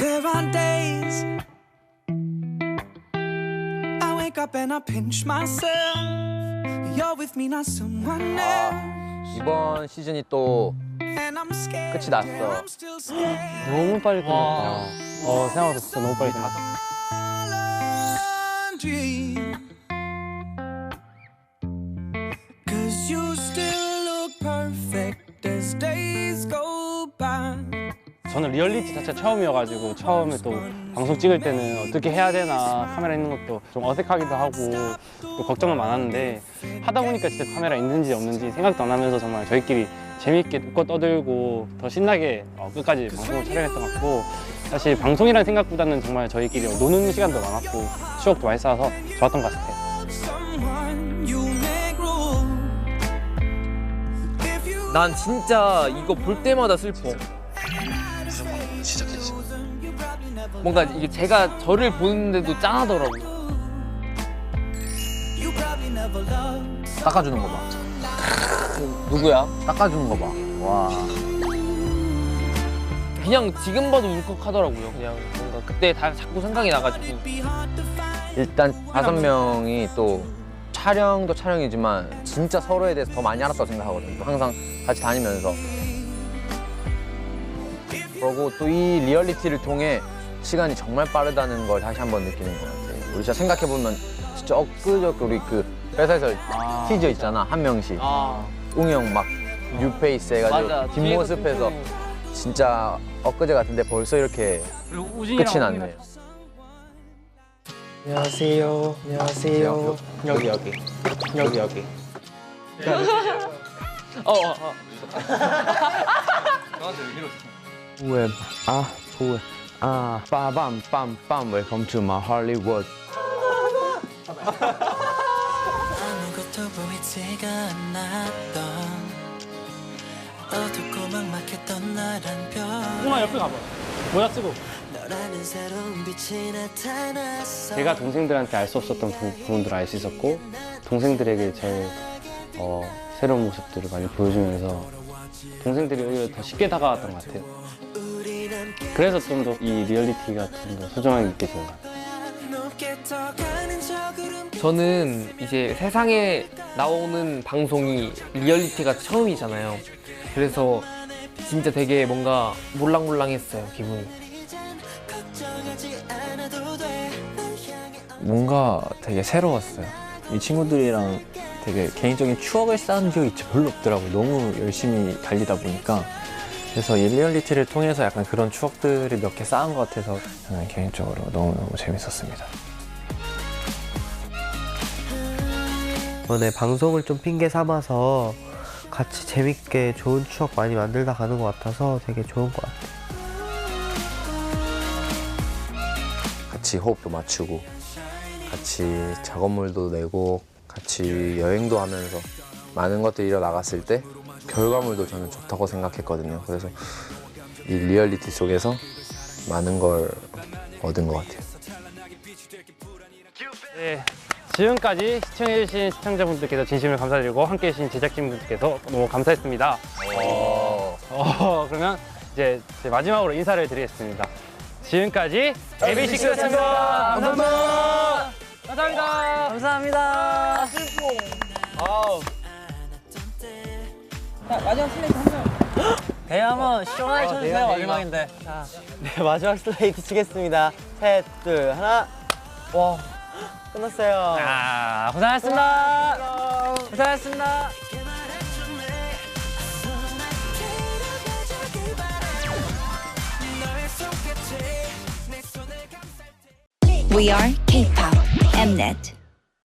There are days I wake up and I pinch myself. You're with me, not someone else. 이번 시즌이 또 And I'm scared. 끝이 났어. yeah, I'm still scared. 너무 빨리 끝났다. 어, 생각보다 진짜 너무 빨리 끝났다. laundry. Cause you still look perfect as days go by. 저는 리얼리티 자체 처음이어가지고 처음에 또 방송 찍을 때는 어떻게 해야 되나 카메라 있는 것도 좀 어색하기도 하고 또 걱정은 많았는데 하다 보니까 진짜 카메라 있는지 없는지 생각도 안 하면서 정말 저희끼리 재밌게 웃고 떠들고 더 신나게 어, 끝까지 방송을 촬영했던 것 같고 사실 방송이라는 생각보다는 정말 저희끼리 노는 시간도 많았고 추억도 많이 쌓아서 좋았던 것 같아요. 난 진짜 이거 볼 때마다 슬퍼. 뭔가 이게 제가 저를 보는데도 짠하더라고요. 닦아주는 거 봐. 누구야? 닦아주는 거 봐. 와. 그냥 지금 봐도 울컥하더라고요. 그냥 뭔가 그때 다 자꾸 생각이 나가지고. 일단 다섯 명이 또 촬영도 촬영이지만 진짜 서로에 대해서 더 많이 알았다고 생각하거든요. 항상 같이 다니면서. 그리고 또 이 리얼리티를 통해 시간이 정말 빠르다는 걸 다시 한번 느끼는 것 같아요. 우리 진짜 생각해보면 진짜 엊그저께 우리 그 회사에서 티저 있잖아, 한 명씩. 아 웅이 형 막 뉴페이스 해가지고 맞아. 뒷모습에서 진짜 엊그제 같은데 벌써 이렇게 끝이 났네. 안녕하세요. 안녕하세요. 여기 여기 여기 여기. 어, 어, 어. Web ah web ah ba bam bam bam welcome to my Hollywood 아무것도 보이지가 않았던 어둡고 막막했던 나란 별 엄마 옆에 가봐. 모자 쓰고. 너라는 새로운 빛이 나타났어 제가 동생들한테 알 수 없었던 부, 부분들을 알 수 있었고 동생들에게 제 어, 새로운 모습들을 많이 보여주면서 동생들이 오히려 더 쉽게 다가왔던 것 같아요. 그래서 좀 더 이 리얼리티가 좀 더 소중하게 느껴진 것 같아요. 저 저는 이제 세상에 나오는 방송이 리얼리티가 처음이잖아요. 그래서 진짜 되게 뭔가 몰랑몰랑했어요, 기분이. 뭔가 되게 새로웠어요. 이 친구들이랑 되게 개인적인 추억을 쌓은 적이 별로 없더라고요. 너무 열심히 달리다 보니까. 그래서 이 리얼리티를 통해서 약간 그런 추억들을 몇개 쌓은 것 같아서 저는 개인적으로 너무너무 재밌었습니다. 이번에 방송을 좀 핑계 삼아서 같이 재밌게 좋은 추억 많이 만들다 가는 것 같아서 되게 좋은 것 같아요. 같이 호흡도 맞추고 같이 작업물도 내고 같이 여행도 하면서 많은 것들이 일어나갔을 때 결과물도 저는 좋다고 생각했거든요. 그래서 이 리얼리티 속에서 많은 걸 얻은 것 같아요. 네, 지금까지 시청해주신 시청자분들께서 진심을 감사드리고 함께해주신 제작진분들께서 너무 감사했습니다. 어, 그러면 이제 제 마지막으로 인사를 드리겠습니다. 지금까지 에비식스였습니다. 감사합니다. 감사합니다. 감사합니다. 대 한번 시원하게 쳐주세요 마지막인데. 자, 네 마지막 슬레이트 치겠습니다. 셋, 둘, 하나. 와, 끝났어요. 아, 고생하셨습니다. 고생하셨습니다. We are K-pop Mnet.